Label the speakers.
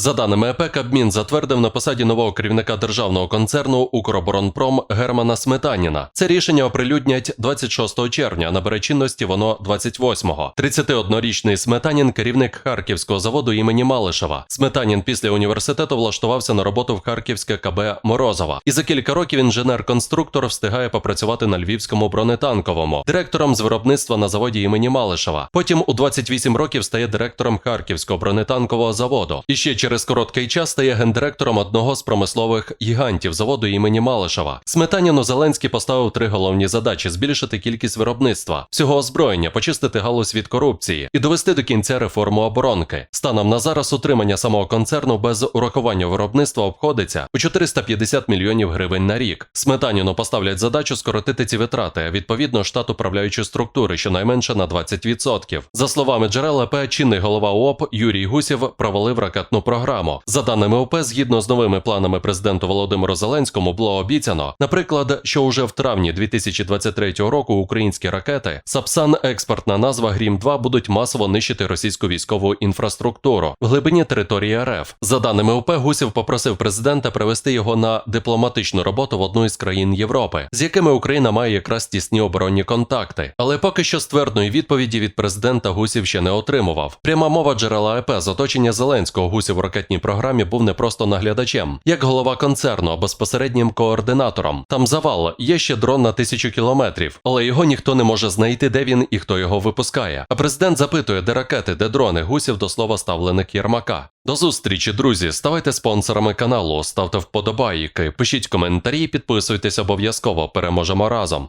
Speaker 1: За даними ЕП, Кабмін затвердив на посаді нового керівника державного концерну Укроборонпром Германа Сметаніна. Це рішення оприлюднять 26 червня. Набере чинності воно 28-го. 31-річний Сметанін керівник Харківського заводу імені Малишева. Сметанін після університету влаштувався на роботу в Харківське КБ Морозова. І за кілька років інженер-конструктор встигає попрацювати на львівському бронетанковому, директором з виробництва на заводі імені Малишева. Потім у 28 років стає директором Харківського бронетанкового заводу. І ще через короткий час стає гендиректором одного з промислових гігантів заводу імені Малишева. Сметаніну Зеленський поставив три головні задачі: збільшити кількість виробництва, всього озброєння, почистити галузь від корупції і довести до кінця реформу оборонки. Станом на зараз утримання самого концерну без урахування виробництва обходиться у 450 мільйонів гривень на рік. Сметаніну поставлять задачу скоротити ці витрати, відповідно штат управляючої структури, щонайменше на 20%. За словами джерел АП, чинний голова ООП Юрій Гусєв провалив ракетну програму. За даними ОП, згідно з новими планами президенту Володимиру Зеленському, було обіцяно, наприклад, що уже в травні 2023 року українські ракети Сапсан, експортна назва Грім 2 будуть масово нищити російську військову інфраструктуру в глибині території РФ. За даними ОП, Гусєв попросив президента привести його на дипломатичну роботу в одну із країн Європи, з якими Україна має якраз тісні оборонні контакти. Але поки що ствердної відповіді від президента Гусів ще не отримував. Пряма мова джерела ЕП з оточення Зеленського Гусів ракетній програмі був не просто наглядачем, як голова концерну, а безпосереднім координатором. Там завал, є ще дрон на тисячу кілометрів, але його ніхто не може знайти, де він і хто його випускає. А президент запитує, де ракети, де дрони Гусів до слова ставленик Єрмака. До зустрічі, друзі. Ставайте спонсорами каналу, ставте вподобайки, пишіть коментарі, підписуйтесь обов'язково. Переможемо разом.